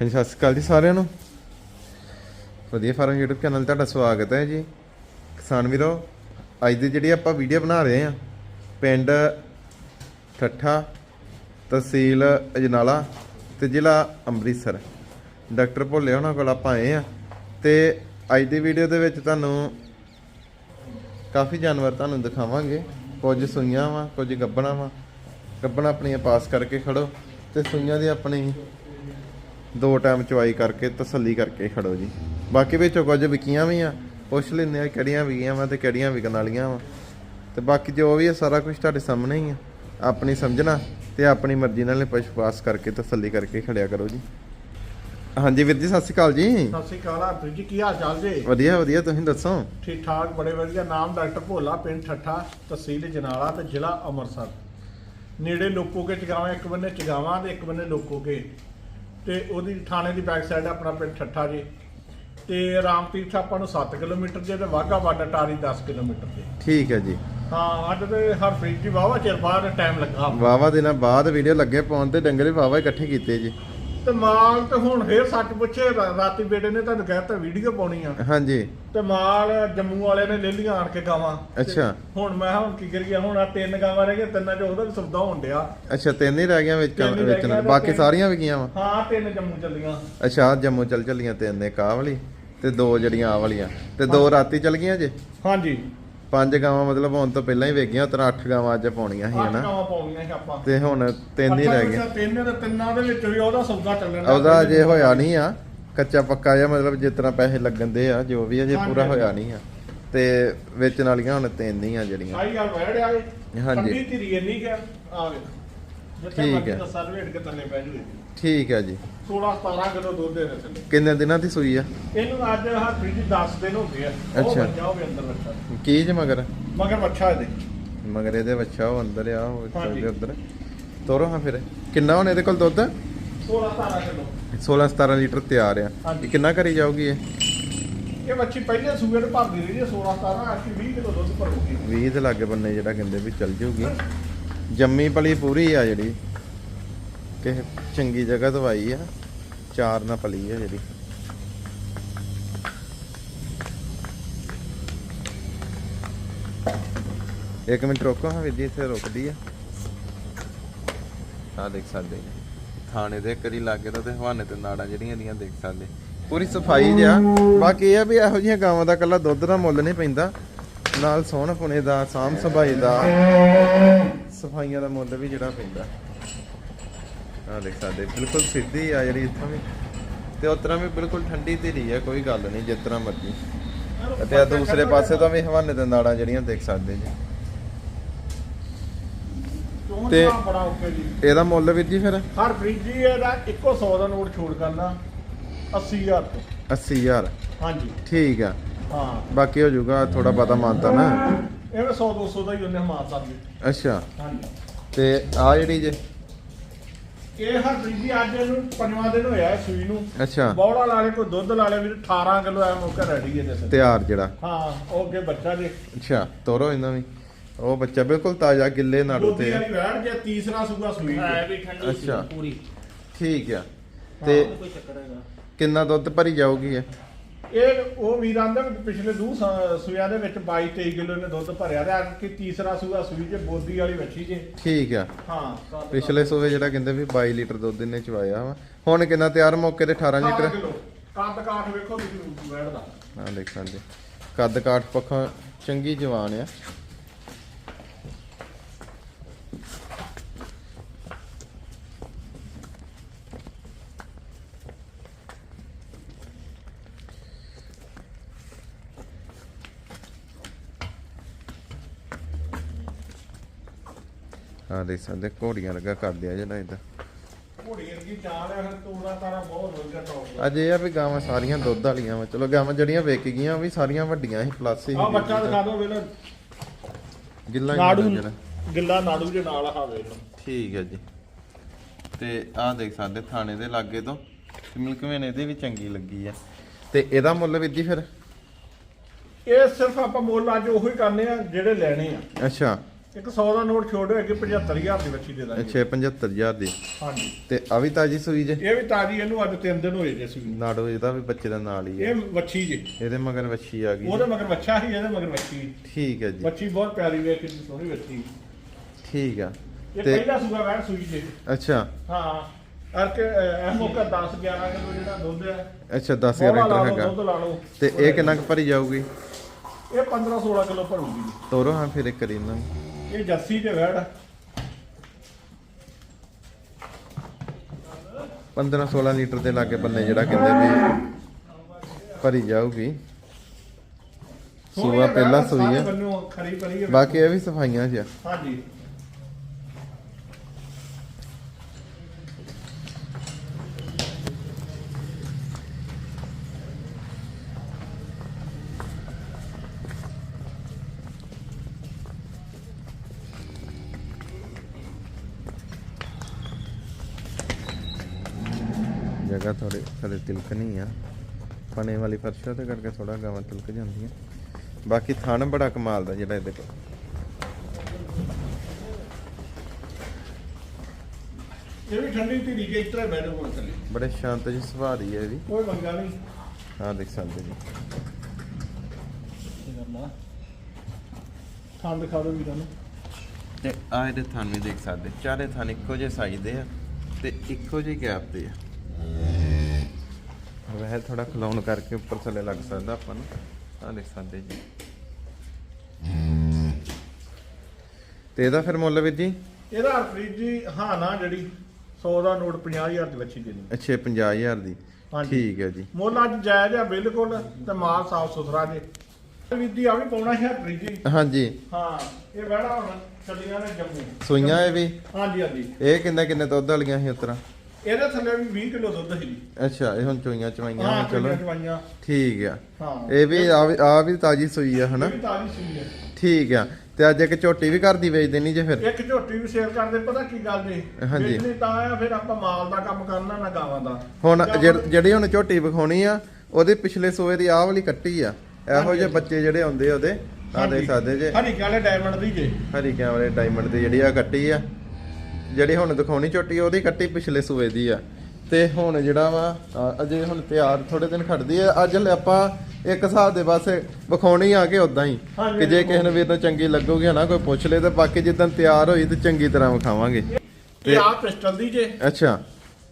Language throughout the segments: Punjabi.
ਹਾਂਜੀ, ਸਤਿ ਸ਼੍ਰੀ ਅਕਾਲ ਜੀ ਸਾਰਿਆਂ ਨੂੰ। ਵਧੀਆ ਫਾਰਮ YouTube ਚੈਨਲ ਤੁਹਾਡਾ ਸਵਾਗਤ ਹੈ ਜੀ। ਕਿਸਾਨ ਵੀਰੋ, ਅੱਜ ਦੀ ਜਿਹੜੀ ਆਪਾਂ ਵੀਡੀਓ ਬਣਾ ਰਹੇ ਹਾਂ, ਪਿੰਡ ਠੱਠਾ ਤਹਿਸੀਲ ਅਜਨਾਲਾ ਤੇ ਜ਼ਿਲ੍ਹਾ ਅੰਮ੍ਰਿਤਸਰ। ਡਾਕਟਰ ਭੋਲੇ ਉਹਨਾਂ ਕੋਲ ਆਪਾਂ ਆਏ ਆ ਤੇ ਅੱਜ ਦੀ ਵੀਡੀਓ ਦੇ ਵਿੱਚ ਤੁਹਾਨੂੰ ਕਾਫੀ ਜਾਨਵਰ ਤੁਹਾਨੂੰ ਦਿਖਾਵਾਂਗੇ। ਕੁਝ ਸੂਈਆਂ ਵਾ, ਕੁਝ ਗੱਬਣਾ ਵਾ। ਗੱਬਣਾ ਆਪਣੀਆਂ ਪਾਸ ਕਰਕੇ ਖੜੋ ਤੇ ਸੂਈਆਂ ਦੀ ਆਪਣੀ ਦੋ ਟਾਈਮ ਚਵਾਈ ਕਰਕੇ ਤਸੱਲੀ ਕਰਕੇ ਖੜੋ ਜੀ। ਬਾਕੀ ਵਿੱਚੋਂ ਕੁਝ ਵਿਕੀਆਂ ਵੀ ਆ ਪੁੱਛ ਲੈਂਦੇ ਆ ਕਿਹੜੀਆਂ ਵਿਕੀਆਂ ਵਾ ਤੇ ਕਿਹੜੀਆਂ ਵਿਕਣ ਵਾਲੀਆਂ ਵਾ। ਤੇ ਬਾਕੀ ਜੋ ਵੀ ਆ ਸਾਰਾ ਕੁਝ ਤੁਹਾਡੇ ਸਾਹਮਣੇ ਹੀ ਆ। ਆਪਣੀ ਸਮਝਣਾ ਤੇ ਆਪਣੀ ਮਰਜ਼ੀ ਨਾਲ ਪਸ਼ੂ ਪਾਸ ਕਰਕੇ ਤਸੱਲੀ ਕਰਕੇ ਖੜਿਆ ਕਰੋ ਜੀ। ਹਾਂਜੀ ਵੀਰ ਜੀ ਸਤਿ ਸ਼੍ਰੀ ਅਕਾਲ ਜੀ। ਸਤਿ ਸ਼੍ਰੀ ਅਕਾਲ ਹਰਪ੍ਰੀਤ ਜੀ ਕੀ ਹਾਲ ਚਾਲ ਜੀ? ਵਧੀਆ ਵਧੀਆ ਤੁਸੀਂ ਦੱਸੋ? ਠੀਕ ਠਾਕ ਬੜੇ ਵਧੀਆ। ਨਾਮ ਡਾਕਟਰ ਭੋਲਾ ਪਿੰਡ ਠੱਠਾ ਤਹਿਸੀਲ ਜਨਾਲਾ ਤੇ ਜ਼ਿਲ੍ਹਾ ਅੰਮ੍ਰਿਤਸਰ। ਨੇੜੇ ਲੋਕੋਕੇ ਚਗਾਵਾਂ ਇੱਕ ਬੰਨੇ ਚਗਾਵਾਂ ਤੇ ਇੱਕ ਬੰਨੇ ਲੋਕੋਕੇ ਤੇ ਉਹਦੀ ਥਾਣੇ ਦੀ ਬੈਕ ਸਾਈਡ ਆਪਣਾ ਪਿੰਡ ਠੱਠਾ ਜੀ। ਤੇ ਰਾਮਤੀਰਥ ਆਪਾਂ ਨੂੰ 7 ਕਿਲੋਮੀਟਰ ਜੇ ਤੇ ਵਾਘਾ ਬਾਰਡਰ ਟਾਰੀ 10 ਕਿਲੋਮੀਟਰ ਤੇ ਠੀਕ ਹੈ ਜੀ। ਹਾਂ ਅੱਜ ਤੇ ਹਰਪ੍ਰੀਤ ਜੀ ਵਾਵਾ ਚਿਰ ਬਾਅਦ ਟਾਈਮ ਲੱਗਾ। ਵਾਵਾ ਦਿਨਾਂ ਬਾਅਦ ਵੀਡੀਓ ਲੱਗੇ ਪਾਉਣ ਤੇ ਡੰਗਰੇ ਵਾਵਾ ਇਕੱਠੇ ਕੀਤੇ ਜੀ। ਤੇ ਮਾਲ ਤੇ ਹੁਣ ਫੇਰ ਸੱਚ ਪੁੱਛੇ ਰਾ- ਰਾਤੀ ਬੇਟੇ ਨੇ ਤੁਹਾਨੂੰ ਕਹਿਤਾ ਵੀਡੀਓ ਪਾਉਣੀ ਆ। ਹਾਂਜੀ। ਤੇ ਮਾਲ ਜੰਮੂ ਵਾਲੇ ਨੇ ਲੈ ਲੀਆਂ ਆਣ ਕੇ ਗਾਵਾਂ। ਅੱਛਾ। ਹੁਣ ਮੈਂ ਹੁਣ ਕੀ ਕਰੀਏ ਹੁਣ ਆ ਤਿੰਨ ਗਾਵਾਂ ਰਹਿ ਗਈਆਂ ਤਿੰਨਾਂ ਚ ਉਹਦਾ ਵੀ ਸੌਦਾ ਹੋਣ ਡਿਆ। ਅੱਛਾ ਤਿੰਨ ਹੀ ਰਹਿ ਗਈਆਂ ਵਿੱਚ ਤਿੰਨ ਹੀ ਰਹਿ ਗਈਆਂ ਬਾਕੀ ਤਿੰਨ- ਸਾਰੀਆਂ ਵਿਕੀਆਂ ਵਾ? ਹਾਂ ਤਿੰਨ ਜੰਮੂ ਚੱਲੀਆਂ। ਅੱਛਾ ਜੰਮੂ ਚੱਲ ਚੱਲੀਆਂ ਤਿੰਨ ਨੇ ਕਾਹ ਵਾਲੀ ਤੇ ਦੋ ਜਿਹੜੀਆਂ ਆ ਵਾਲੀਆਂ। ਤੇ ਦੋ ਰਾਤੀ ਚੱਲ ਗਈਆਂ ਜੇ? ਹਾਂਜੀ। ਪੰਜ ਗਾਵਾਂ ਮਤਲਬ ਹੁਣ ਤੋਂ ਪਹਿਲਾਂ ਹੀ ਵੇਚ ਗਈਆਂ ਉਤਰਾ ਅੱਠ ਗਾਵਾਂ ਅੱਜ ਪਾਉਣੀਆਂ ਸੀ ਹਨਾ? ਗਾਵਾਂ ਪਾਉਣੀਆਂ ਸੀ ਆਪਾਂ। ਤੇ ਹੁਣ ਤਿੰਨ ਹੀ ਰਹਿ ਗਏ ਅੱਛਾ, ਤਿੰਨ ਤੇ ਤਿੰਨਾਂ ਦੇ ਵਿੱਚ ਵੀ ਉਹਦਾ ਸੌਦਾ ਚੱਲਣ ਡਿਆ। ਉਹਦਾ ਅਜੇ ਹੋਇਆ ਨਹੀਂ ਆ। ਕੱਚਾ ਪੱਕਾ ਜਿਹਾ ਮਤਲਬ ਜਿਸ ਤਰ੍ਹਾਂ ਪੈਸੇ ਲੱਗਣ ਦੇ ਆ ਜੋ ਵੀ ਅਜੇ ਹਾਂਜੀ, ਪੂਰਾ। ਹੋਇਆ ਨਹੀਂ ਆ। ਤੇ ਵੇਚਣ ਵਾਲੀਆਂ ਹੁਣ ਤਿੰਨ ਹੀ ਆ ਜਿਹੜੀਆਂ। ਸਾਰੀ ਗੱਲ ਵੜਿਆ ਹਾਂਜੀ। ਠੰਡੀ ਧੀਰੀ ਇੰਨੀ ਕਿ ਆ ਵੇ ਠੀਕ ਹੈ। ਦਾ ਕੇ ਥੱਲੇ ਪੈ ਠੀਕ ਹੈ ਜੀ। 16 17 ਕਿਲੋ ਦੁੱਧ ਦੇ ਰਹੇ ਥੱਲੇ ਕਿੰਨੇ ਦਿਨਾਂ ਦੀ ਸੂਈ ਆ? ਇਹਨੂੰ ਅੱਜ ਹਰਪ੍ਰੀਤ ਜੀ 10 ਦਿਨ ਹੋ ਗਏ ਆ। ਉਹ ਅੱਛਾ। ਬੱਚਾ ਉਹ ਵੀ ਅੰਦਰ ਬੱਚਾ ਕੀ ਜੇ ਮਗਰ? ਮਗਰ ਬੱਚਾ ਇਹਦੇ। ਮਗਰ ਇਹਦੇ ਬੱਚਾ ਉਹ ਅੰਦਰ ਆ ਉਹ ਚੱਲ ਹਾਂਜੀ। ਗਿਆ ਉੱਧਰ। ਤੋਰੋ ਹਾਂ ਫਿਰ। ਕਿੰਨਾ ਹੁਣ ਇਹਦੇ ਕੋਲ ਦੁੱਧ? 16 17 ਕਿਲੋ। 16 17 ਲੀਟਰ ਤਿਆਰ ਆ। ਹਾਂਜੀ। ਇਹ ਕਿੰਨਾ ਕਰੀ ਜਾਊਗੀ ਇਹ? ਇਹ ਬੱਚੀ ਪਹਿਲੇ ਸੂਏ ਤੇ ਭਰਦੀ ਰਹੀ ਹੈ 16 17 ਅੱਠ 20 ਕਿਲੋ ਦੁੱਧ ਭਰੂਗੀ। 20 ਦੇ ਲਾਗੇ ਬੰਨੇ ਜਿਹੜਾ ਕਹਿੰਦੇ ਵੀ ਚੱਲ ਜੂਗੀ ਜੰਮੀ ਪਲੀ ਪੂਰੀ ਆ ਜਿਹੜੀ। ਕਿਸੇ ਚੰਗੀ ਜਗ੍ਹਾ ਤੋਂ ਆਈ ਆ। ਚਾਰ ਨਾ ਪਲੀ ਆ ਜਿਹੜੀ। ਇੱਕ ਮਿੰਟ ਰੋਕੋ ਹਾਂ ਵੀਰ ਇੱਥੇ ਰੁਕਦੀ ਆ। ਆ ਦੇਖ ਸਕਦੇ ਥਾਣੇ ਦੇ ਕਰੀ ਲਾਗੇ ਤੋਂ ਤੇ ਹਵਾਨੇ ਤੇ ਨਾੜਾਂ ਜਿਹੜੀਆਂ ਦੀਆਂ ਦੇਖ ਸਕਦੇ ਪੂਰੀ ਸਫ਼ਾਈ ਜਿਆ ਬਾਕੀ ਇਹ ਆ ਵੀ ਇਹੋ ਜਿਹੀਆਂ ਗਾਵਾਂ ਦਾ ਕੱਲਾ ਦੁੱਧ ਦਾ ਮੁੱਲ ਨਹੀਂ ਪੈਂਦਾ। ਨਾਲ ਸੋਹਣ ਪੁਣੇ ਦਾ, ਸਾਂਭ ਸੰਭਾਈ ਦਾ। ਸਫਾਈਆਂ ਦਾ ਮੁੱਲ ਵੀ ਜਿਹੜਾ ਪੈਂਦਾ। ਆ ਦੇਖ ਸਕਦੇ ਬਿਲਕੁਲ ਸਿੱਧੀ ਆ ਜਿਹੜੀ ਇੱਥੋਂ ਵੀ। ਤੇ ਉਸ ਤਰ੍ਹਾਂ ਵੀ ਬਿਲਕੁਲ ਠੰਡੀ ਧੀਰੀ ਆ ਕੋਈ ਗੱਲ ਨਹੀਂ ਜਿਸ ਤਰ੍ਹਾਂ ਮਰਜ਼ੀ। ਅਤੇ ਆ ਦੂਸਰੇ ਪਾਸੇ ਤੋਂ ਵੀ ਹਵਾਨੇ ਤੇ ਨਾੜਾਂ ਜਿਹੜੀਆਂ ਦੇਖ ਸਕਦੇ ਜੀ। ਤੇ- ਤੇ ਇਹਦਾ ਮੁੱਲ ਵੀਰ ਜੀ ਫਿਰ? ਹਰਪ੍ਰੀਤ ਜੀ ਇਹਦਾ ਇੱਕੋ 100 ਦਾ ਨੋਟ ਛੋੜ ਕਰਨਾ 80000 ਤੇ। 80000 ਹਾਂਜੀ। ਠੀਕ ਆ। ਹਾਂ। ਬਾਕੀ ਹੋ ਜਾਊਗਾ ਥੋੜਾ ਪਤਾ ਮਾਨਤਾ ਨਾ। ਇਹ 100 200 ਦਾ ਹੀ ਉਹਨੇ ਮਾਰ ਸਕਦੇ ਅੱਛਾ। ਹਾਂਜੀ। ਤੇ ਆ ਜਿਹੜੀ ਜੇ? ਇਹ ਹਰਪ੍ਰੀਤ ਜੀ ਅੱਜ ਇਹਨੂੰ ਪੰਜਵਾਂ ਦਿਨ ਹੋਇਆ ਹੈ ਸੂਈ ਨੂੰ। ਅੱਛਾ। ਬੌੜਾ ਲਾਲੇ ਕੋਈ ਦੁੱਧ ਲਾਲੇ ਵੀ 18 ਕਿਲੋ ਐ ਮੌਕਾ ਰੈਡੀ ਇਹਦੇ ਸਿਰ। ਤਿਆਰ ਜਿਹੜਾ। ਹਾਂ ਉਹ ਅੱਗੇ ਬੱਚਾ ਜੇ। ਅੱਛਾ ਤੋਰੋ ਇਹਨਾਂ ਵੀ। ਉਹ ਬੱਚਾ ਬਿਲਕੁਲ ਤਾਜ਼ਾ ਗਿੱਲੇ ਨਾੜੂ ਦੁੱਧੀ ਤੇ। ਵਾਲੀ ਵੈੜ ਜੇ ਤੀਸਰਾ ਸੂਗਾ ਸੂਈ ਹੈ ਜੇ। ਵੀ ਠੰਡੀ ਸੀ ਅੱਛਾ। ਪੂਰੀ। ਠੀਕ ਆ। ਤੇ ਕੋਈ ਚੱਕਰ ਹੈਗਾ। ਕਿੰਨਾ ਦੁੱਧ ਭਰੀ ਜਾਊਗੀ ਇਹ? ਇਹ ਉਹ ਵੀਰਾਂ ਦੇ ਪਿਛਲੇ ਦੂ ਸੂਆਂ ਦੇ ਵਿੱਚ 22 23 ਕਿਲੋ ਨੇ ਦੁੱਧ ਭਰਿਆ ਤੇ ਅੱਜ ਕੀ ਤੀਸਰਾ ਸੂਆ ਸੂਈ ਜੇ ਬੋਦੀ ਵਾਲੀ ਵੱਛੀ ਜੇ। ਠੀਕ ਆ। ਹਾਂ ਪਿਛਲੇ ਸੂਵੇ ਜਿਹੜਾ ਕਹਿੰਦੇ ਵੀ 22 ਲੀਟਰ ਦੁੱਧ ਇਹਨੇ ਚਵਾਇਆ ਵਾ। ਹੁਣ ਕਿੰਨਾ ਤਿਆਰ ਮੌਕੇ ਤੇ 18 ਲੀਟਰ? ਕੰਦ ਕਾਠ ਵੇਖੋ ਤੁਸੀਂ ਵੈੜ ਦਾ ਆ ਦੇਖ ਸਕਦੇ ਕੱਦ ਕਾਠ ਪੱਖੋਂ ਚੰਗੀ ਜਵਾਨ ਆ। ਆ ਦੇਖ ਸਕਦੇ ਘੋੜੀਆਂ ਲੱਗਾ ਕਰਦੇ ਆ ਜਿਹੜਾ ਇਦਾਂ ਘੋੜੀ ਵਰਗੀ ਚਾਲ ਹੈ ਤੋੜਾ ਤਾਰਾ ਬਹੁਤ ਵਧੀਆ ਟੌਪ ਅੱਜ ਇਹ ਆ ਵੀ ਗਾਵਾਂ ਸਾਰੀਆਂ ਦੁੱਧ ਵਾਲੀਆਂ ਵਾ। ਚਲੋ ਗਾਵਾਂ ਜਿਹੜੀਆਂ ਵਿਕ ਗਈਆਂ ਉਹ ਵੀ ਸਾਰੀਆਂ ਵੱਡੀਆਂ ਸੀ ਪਲੱਸ ਹੀ ਆ ਬੱਚਾ ਦਿਖਾ ਦਿਓ ਵੇਲੇ ਗਿੱਲਾ ਨਾੜੂ ਗਿੱਲਾ ਨਾੜੂ ਦੇ ਨਾਲ ਆ ਵੇਖ ਠੀਕ ਹੈ ਜੀ। ਤੇ ਆਹ ਦੇਖ ਸਕਦੇ ਥਾਣੇ ਦੇ ਲਾਗੇ ਤੋਂ। ਤੇ ਮਿਲਕ ਵੇਨ ਇਹਦੇ ਵੀ ਚੰਗੀ ਲੱਗੀ ਆ। ਤੇ ਇਹਦਾ ਮੁੱਲ ਵੀ ਜੀ ਫਿਰ? ਇਹ ਸਿਰਫ ਆਪਾਂ ਮੁੱਲ ਅੱਜ ਉਹੀ ਕਰਨੇ ਆ ਜਿਹੜੇ ਲੈਣੇ ਆ। ਅੱਛਾ। ਇੱਕ 100 ਦਾ ਨੋਟ ਛੋੜ ਅੱਗੇ 75000 ਦੀ ਬੱਚੀ ਦੇ ਦਾਂਗੇ। ਅੱਛਾ 75000 ਦੀ। ਹਾਂਜੀ। ਤੇ ਆ ਵੀ ਤਾਜੀ ਸੂਈ ਜੇ? ਇਹ ਵੀ ਤਾਜੀ ਇਹਨੂੰ ਅੱਜ 3 ਦਿਨ ਹੋਏ ਜੇ ਸੀ ਨਾੜੋ ਇਹਦਾ ਵੀ ਬੱਚੇ ਦਾ ਨਾਲ ਹੀ ਹੈ ਇਹ ਵੱਛੀ ਜੇ। ਇਹਦੇ ਮਗਰ ਵੱਛੀ ਆ ਗਈ। ਉਹਦੇ ਮਗਰ ਬੱਚਾ ਸੀ ਇਹਦੇ ਮਗਰ ਵੱਛੀ। ਠੀਕ ਹੈ ਜੀ। ਬੱਚੀ ਬਹੁਤ ਪਿਆਰੀ ਵੇਖ ਕਿੰਨੀ ਸੋਹਣੀ ਬੱਚੀ ਠੀਕ ਆ। ਇਹ ਤੇ ਪਹਿਲਾ ਸੂਗਾ ਵੈਣ ਸੂਈ ਜੇ। ਅੱਛਾ। ਹਾਂ। ਅਰ ਕੇ ਇਹ ਮੌਕਾ 10 11 ਕਿਲੋ ਜਿਹੜਾ ਦੁੱਧ ਹੈ। ਅੱਛਾ 10 ਬੋਲਾ ਲਾ ਲੀਟਰ ਲਓ ਹੈਗਾ। ਦੁੱਧ ਲਾ ਲਓ। ਤੇ ਇਹ ਕਿੰਨਾ ਕੁ ਭਰੀ ਜਾਊਗੀ? ਇਹ 15 16 ਕਿਲੋ ਭਰੂਗੀ। ਤੋਰੋ ਹਾਂ ਫਿਰ ਇੱਕ ਕਰੀ ਇਹਨਾਂ ਨੂੰ। ਇਹ ਜੱਸੀ ਤੇ ਵੈੜ 15 16 ਲੀਟਰ ਦੇ ਲਾਗੇ ਬੰਨੇ ਜਿਹੜਾ ਕਹਿੰਦੇ ਵੀ ਭਰੀ ਜਾਊਗੀ। ਸੂਆ ਪਹਿਲਾਂ ਸੂਈ ਹੈ ਬੰਨੋ ਖਰੀ ਪਰੀ ਹੈ। ਬਾਕੀ ਇਹ ਵੀ ਸਫਾਈਆਂ 'ਚ ਆ। ਹਾਂਜੀ। ਜਗ੍ਹਾ ਥੋੜੇ ਥੋੜੇ ਤਿਲਕ ਨਹੀਂ ਆ। ਪਨੇ ਵਾਲੀ ਫਰਸ਼ ਤੇ ਕਰਕੇ ਥੋੜਾ ਗਾਵਾਂ ਤਿਲਕ ਜਾਂਦੀਆਂ। ਬਾਕੀ ਥਣ ਬੜਾ ਕਮਾਲ ਦਾ ਜਿਹੜਾ ਇਹਦੇ ਕੋਲ। ਇਹ ਵੀ ਠੰਡੀ ਧੀਰੀ ਜੇ ਇਸ ਤਰ੍ਹਾਂ ਬੈਠੋ ਥੱਲੇ। ਬੜੇ ਸ਼ਾਂਤ ਜਿਹੀ ਸੁਭਾਅ ਦੀ ਹੈ ਇਹ ਵੀ। ਕੋਈ ਮੰਗਾ ਨਹੀਂ। ਆਹ ਦੇਖ ਸਕਦੇ ਜੀ। ਇਹ ਕਰਨਾ? ਥਾਂ ਦਿਖਾ ਦਿਓ ਵੀਰਾਂ ਨੂੰ। ਤੇ ਆ ਇਹਦੇ ਥਣ ਵੀ ਦੇਖ ਸਕਦੇ। ਚਾਰੇ ਥਣ ਇੱਕੋ ਜਿਹੇ ਸਾਈਜ਼ ਦੇ ਆ ਤੇ ਇੱਕੋ ਜਿਹੀ ਗੈਪ ਤੇ ਆ। ਵੈਸੇ ਥੋੜਾ ਖਲਾਉਣ ਕਰਕੇ ਉੱਪਰ ਥੱਲੇ ਲੱਗ ਸਕਦਾ ਆਪਾਂ ਨੂੰ। ਆ ਦੇਖ ਸਕਦੇ ਜੀ। ਤੇ ਇਹਦਾ ਫਿਰ ਮੁੱਲ ਵੀਰ ਜੀ? ਇਹਦਾ ਹਰਪ੍ਰੀਤ ਜੀ ਹਾਂ ਨਾ ਜਿਹੜੀ 100 ਦਾ ਨੋਟ 50000 ਦੀ ਬੱਚੀ ਦੇਣੀ। ਅੱਛਾ 50000 ਦੀ। ਠੀਕ ਹੈ ਜੀ। ਮੁੱਲ ਅੱਜ ਜਾਇਜ਼ ਆ ਬਿਲਕੁਲ ਤੇ ਮਾਲ ਸਾਫ਼ ਸੁਥਰਾ ਜੇ। ਵੀਰ ਜੀ ਆ ਵੀ ਪਾਉਣਾ ਹੈ ਹਰਪ੍ਰੀਤ ਜੀ? ਹਾਂਜੀ। ਹਾਂ ਇਹ ਵੜਾ ਹੁਣ ਚੱਲੀਆਂ ਨੇ ਜੰਮੂ। ਸੂਈਆਂ ਇਹ ਵੀ? ਹਾਂਜੀ ਹਾਂਜੀ। ਇਹ ਕਿੰਨੇ ਕਿੰਨੇ ਦੁੱਧ ਵਾਲੀਆਂ ਸੀ ਉਤਰਾ ਇਹਦੇ ਥੱਲੇ ਵੀ 20 ਕਿਲੋ ਦੁੱਧ ਸੀ। ਅੱਛਾ ਇਹ ਹੁਣ ਚੋਈਆਂ ਚਵਾਈਆਂ ਹਾਂ ਨੇ, ਚਲੋ। ਚਵਾਈਆਂ। ਠੀਕ ਆ। ਹਾਂ। ਇਹ ਵੀ ਆ ਵੀ ਆ ਵੀ ਤਾਜੀ ਸੂਈ ਆ ਹਨਾ? ਇਹ ਤਾਜ਼ੀ ਸੂਈ ਹੈ ਠੀਕ ਆ। ਤੇ ਅੱਜ ਇੱਕ ਝੋਟੀ ਵੀ ਘਰ ਦੀ ਵੇਚ ਦੇਣੀ ਜੇ ਫਿਰ? ਇੱਕ ਝੋਟੀ ਵੀ ਸੇਲ ਕਰਦੇ ਪਤਾ ਕੀ ਗੱਲ ਜੀ? ਹਾਂਜੀ। ਵੇਚਣੀ ਤਾਂ ਆ ਫਿਰ ਆਪਾਂ ਮਾਲ ਦਾ ਕੰਮ ਕਰਨਾ ਨਾ ਗਾਵਾਂ ਦਾ। ਹੁਣ ਜਿਹ- ਜਿਹੜੀ ਹੁਣ ਝੋਟੀ ਵਿਖਾਉਣੀ ਆ ਉਹਦੇ ਪਿਛਲੇ ਸੋਏ ਦੀ ਆਹ ਵਾਲੀ ਕੱਟੀ ਆ। ਇਹੋ। ਜਿਹੇ ਬੱਚੇ ਜਿਹੜੇ ਹੁੰਦੇ ਉਹਦੇ ਆ ਹਾਂਜੀ। ਦੇਖ ਸਕਦੇ ਜੇ। ਹਰੀ ਕਾਲੇ ਡਾਇਮੰਡ ਦੀ ਜੇ। ਹਰੀ ਕੈਮਰੇ ਡਾਇਮੰਡ ਦੀ ਜਿਹੜੀ ਆ ਕੱਟੀ ਆ। ਜਿਹੜੀ ਹੁਣ ਦਿਖਾਉਣੀ ਝੋਟੀ ਉਹਦੀ ਕੱਟੀ ਪਿਛਲੇ ਸੂਏ ਦੀ ਆ। ਤੇ ਹੁਣ ਜਿਹੜਾ ਵਾ ਆ, ਅਜੇ ਹੁਣ ਤਿਆਰ ਥੋੜੇ ਦਿਨ ਖੜਦੀ ਆ। ਅੱਜ ਆਪਾਂ ਇੱਕ ਹਿਸਾਬ ਦੇ ਬਸ ਵਿਖਾਉਣੀ ਆ ਕੇ ਉਦਾਂ ਹੀ ਕਿ ਜੇ ਕਿਸੇ ਨੂੰ ਵੀਰ ਨੂੰ ਚੰਗੀ ਲੱਗੂਗੀ ਨਾ ਕੋਈ ਪੁੱਛ ਲੇ ਤੇ ਬਾਕੀ ਜਿੱਦਾਂ ਤਿਆਰ ਹੋਈ ਤੇ ਚੰਗੀ ਤਰ੍ਹਾਂ ਵਿਖਾਵਾਂਗੇ। ਇਹ ਆ ਪਿਸਟਲ ਦੀ ਜੇ। ਅੱਛਾ।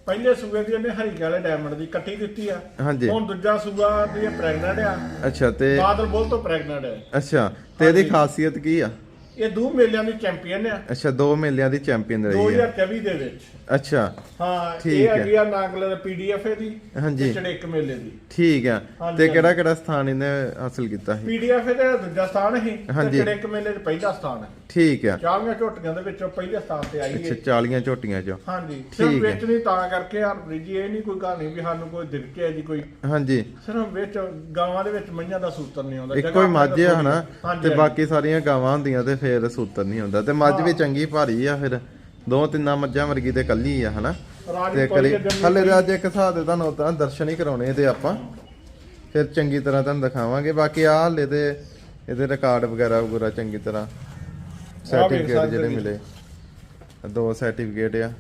ਪਹਿਲੇ ਸੂਏ ਦੀ ਇਹਨੇ ਹਰੀ ਕਾਲੇ ਡਾਇਮੰਡ ਦੀ ਕੱਟੀ ਦਿੱਤੀ ਆ। ਹਾਂਜੀ। ਹੁਣ ਦੂਜਾ ਸੂਆ ਦੀ ਪ੍ਰੈਗਨੈਂਟ ਆ। ਅੱਛਾ ਤੇ ਬਾਦਲ ਬੋਲ ਤੋਂ ਪ੍ਰੈਗਨੈਂਟ ਹੈ ਅੱਛਾ ਤੇ ਇਹਦੀ। ਖਾਸੀਅਤ ਕੀ ਆ? ਇਹ ਦੋ ਮੇਲਿਆਂ ਦੀ ਚੈਂਪੀਅਨ ਆ। ਅੱਛਾ ਦੋ ਮੇਲਿਆਂ ਦੀ ਚੈਂਪੀਅਨ ਰਹੀ ਆ। 2024 ਦੇ ਵਿੱਚ। ਅੱਛਾ ਹਾਂ ਠੀਕ ਇਹ ਹੈ। ਹੈਗੀ ਆ ਨਾਗਲ ਪੀਡੀਐਫ ਦੀ ਹਾਂਜੀ। ਚੜੇਕ ਮੇਲੇ ਦੀ। ਠੀਕ ਆ। ਤੇ। ਕਿਹੜਾ ਕਿਹੜਾ ਸਥਾਨ ਇਹਨੇ ਹਾਸਲ ਕੀਤਾ ਸੀ? ਪੀਡੀਐਫ ਦੇ ਦੂਜਾ ਸਥਾਨ ਸੀ ਤੇ। ਚੜੇਕ ਮੇਲੇ 'ਚ ਪਹਿਲਾ ਸਥਾਨ ਹੈ ਠੀਕ ਆ। ਚਾਲੀਆਂ ਝੋਟੀਆਂ ਦੇ ਵਿੱਚੋਂ ਪਹਿਲੇ ਸਥਾਨ ਤੇ ਆਈ ਅੱਛਾ ਹੈ 40 ਝੋਟੀਆਂ ਚੋਂ। ਹਾਂਜੀ। ਠੀਕ ਸਿਰਫ ਹੈ। ਵੇਚਣੀ ਤਾਂ ਕਰਕੇ ਹਰਪ੍ਰੀਤ ਜੀ ਇਹ ਨਹੀਂ ਕੋਈ ਕਹਾਣੀ ਵੀ ਸਾਨੂੰ ਕੋਈ ਦਿਲਕੇ ਹੈ ਜੀ ਕੋਈ। ਹਾਂਜੀ। ਸਿਰਫ ਵਿੱਚ ਗਾਵਾਂ ਦੇ ਵਿੱਚ ਮਈਆਂ ਦਾ ਸੂਤਰ ਨਹੀਂ ਆਉਂਦਾ ਇੱਕੋ ਹੀ ਮੱਝ ਹਨਾ? ਤੇ। ਬਾਕੀ ਸਾਰੀਆਂ ਗਾਵਾਂ ਹੁੰਦੀਆਂ ਤੇ ਫੇਰ ਸੂਤਰ ਨਹੀਂ ਹੁੰਦਾ ਤੇ ਮੱਝ ਵੀ। ਚੰਗੀ ਭਾਰੀ ਆ ਫਿਰ। ਦੋ ਤਿੰਨਾਂ ਮੱਝਾਂ ਵਰਗੀ ਤੇ ਕੱਲੀ ਆ ਹਨਾ? ਤੇ ਕਰੀ ਹਲੇ ਅੱਜ ਇੱਕ ਹਿਸਾਬ ਦੇ ਤੁਹਾਨੂੰ ਤਾਂ ਦਰਸ਼ਨ ਹੀ ਕਰਾਉਣੇ ਤੇ ਆਪਾਂ। ਫਿਰ ਚੰਗੀ ਤਰ੍ਹਾਂ ਤੁਹਾਨੂੰ ਦਿਖਾਵਾਂਗੇ। ਬਾਕੀ ਆ ਹਲੇ ਤੇ ਇਹਦੇ ਰਿਕਾਰਡ ਵਗੈਰਾ ਵਗੈਰਾ ਚੰਗੀ ਤਰ੍ਹਾਂ ਸਰਟੀਫਿਕੇਟ ਜਿਹੜੇ। ਮਿਲੇ। ਦੋ ਸਰਟੀਫਿਕੇਟ ਆ।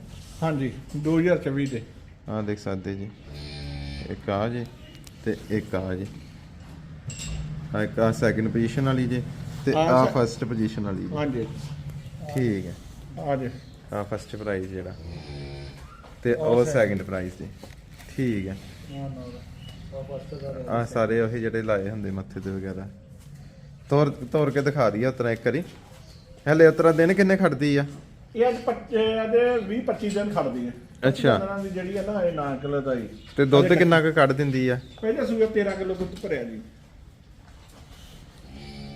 ਹਾਂਜੀ 2024 ਦੇ। ਆ ਦੇਖ ਸਕਦੇ ਜੀ। ਇੱਕ ਆ ਜੀ ਤੇ ਇੱਕ ਆ ਜੀ। ਆ ਇੱਕ ਆ ਸੈਕਿੰਡ ਪੋਜੀਸ਼ਨ ਵਾਲੀ ਜੀ। ਤੇ ਆ ਫਰਸਟ ਪੋਜੀਸ਼ਨ ਵਾਲੀ ਜੀ। ਹਾਂਜੀ। ਠੀਕ ਹੈ। ਆ ਜੀ। ਆ ਫਰਸਟ ਪ੍ਰਾਈਜ਼ ਜਿਹੜਾ। ਤੇ ਉਹ। ਸੈਕਿੰਡ ਪ੍ਰਾਈਜ਼ ਜੀ। ਠੀਕ ਹੈ। ਆ ਸਾਰੇ ਉਹੀ ਜਿਹੜੇ ਲਾਏ ਹੁੰਦੇ ਮੱਥੇ ਤੇ ਵਗੈਰਾ। ਤੋਰ ਤੋਰ ਕੇ ਦਿਖਾ ਦਈਏ ਉਤਰਾ ਇੱਕ ਵਾਰੀ। ਹਲੇ ਉਤਰਾ ਦਿਨ ਕਿੰਨੇ ਖੜਦੀ ਆ? ਇਹ ਅੱਜ 25 ਦੇ 20 25 ਦਿਨ ਖੜਦੀ ਹੈ ਅੱਛਾ। ਦਿਨਾਂ ਦੀ ਜਿਹੜੀ ਹੈ ਨਾ ਇਹ 9 ਕਿਲੋ ਦਾ ਹੀ ਤੇ ਦੁੱਧ ਕਿੰਨਾ ਕੁ ਕੱਢ ਦਿੰਦੀ ਆ? ਪਹਿਲੇ ਸੂਏ 13 ਕਿਲੋ ਦੁੱਧ ਭਰਿਆ ਜੀ।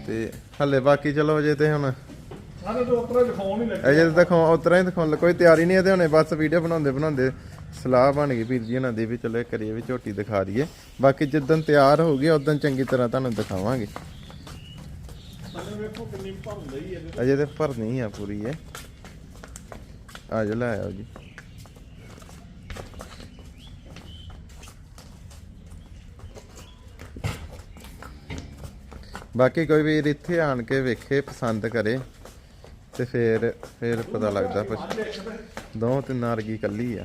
ਤੇ ਹਲੇ ਬਾਕੀ ਚਲੋ ਅਜੇ ਤੇ ਹੁਣ ਆਹ ਤਾਂ ਉਪਰੋਂ ਦਿਖਾਉਣ ਹੀ ਲੱਗੇ ਅਜੇ ਤਾਂ ਦਿਖਾਉ ਉਤਰਾ ਹੀ ਦਿਖਾਉਣ ਕੋਈ ਤਿਆਰੀ ਨਹੀਂ ਹੈ ਤੇ ਹੁਣੇ ਬਸ ਵੀਡੀਓ ਬਣਾਉਂਦੇ ਬਣਾਉਂਦੇ ਸਲਾਹ ਬਣ ਗਈ ਵੀਰ ਜੀ ਉਹਨਾਂ ਦੀ ਵੀ ਚਲੋ ਕਰੀਏ ਵੀ ਝੋਟੀ ਦਿਖਾ ਦਈਏ। ਬਾਕੀ ਜਦੋਂ ਤਿਆਰ ਹੋ ਗਈ ਉਦੋਂ ਚੰਗੀ ਤਰ੍ਹਾਂ ਤੁਹਾਨੂੰ ਦਿਖਾਵਾਂਗੇ। ਵੇਖੋ ਕਿੰਨੀ ਹੀ ਇਹਦੇ ਅਜੇ ਤੇ ਭਰਨੀ ਆ ਪੂਰੀ ਇਹ। ਆ ਜਾ ਲੈ ਆਓ ਜੀ। ਬਾਕੀ ਕੋਈ ਵੀਰ ਇੱਥੇ ਆਣ ਕੇ ਵੇਖੇ ਪਸੰਦ ਕਰੇ ਤੇ ਫੇਰ ਫੇਰ ਪਤਾ ਲੱਗਦਾ ਤੇ ਦੋ ਤਿੰਨ ਵਰਗੀ ਕੱਲੀ ਆ।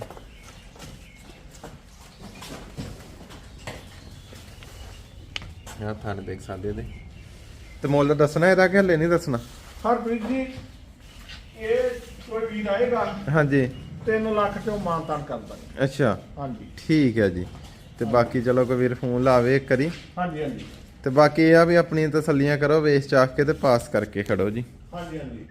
ਆ ਥਾਨ ਦੇਖ ਸਕਦੇ ਨੇ ਤੇ ਮੁੱਲ ਦੱਸਣਾ ਇਹਦਾ ਕਿ ਹਲੇ ਨਹੀਂ ਦੱਸਣਾ? ਹਰਪ੍ਰੀਤ ਜੀ ਇਹ ਕੋਈ ਵੀਰ ਆਏਗਾ ਹਾਂਜੀ। 3 ਲੱਖ ਚੋਂ ਮਾਨਤਾਨ ਕਰਦਾ ਅੱਛਾ। ਹਾਂਜੀ। ਠੀਕ ਹੈ ਜੀ। ਤੇ ਬਾਕੀ ਚਲੋ ਕੋਈ ਵੀਰ ਫੋਨ ਲਾਵੇ ਇੱਕ ਵਾਰੀ। ਹਾਂਜੀ ਹਾਂਜੀ। ਤੇ ਬਾਕੀ ਇਹ ਆ ਵੀ ਆਪਣੀਆਂ ਤਸੱਲੀਆਂ ਕਰੋ ਵੇਚ ਚਾਖ ਕੇ ਤੇ ਪਾਸ ਕਰਕੇ ਖੜੋ ਜੀ। ਹਾਂਜੀ ਹਾਂਜੀ।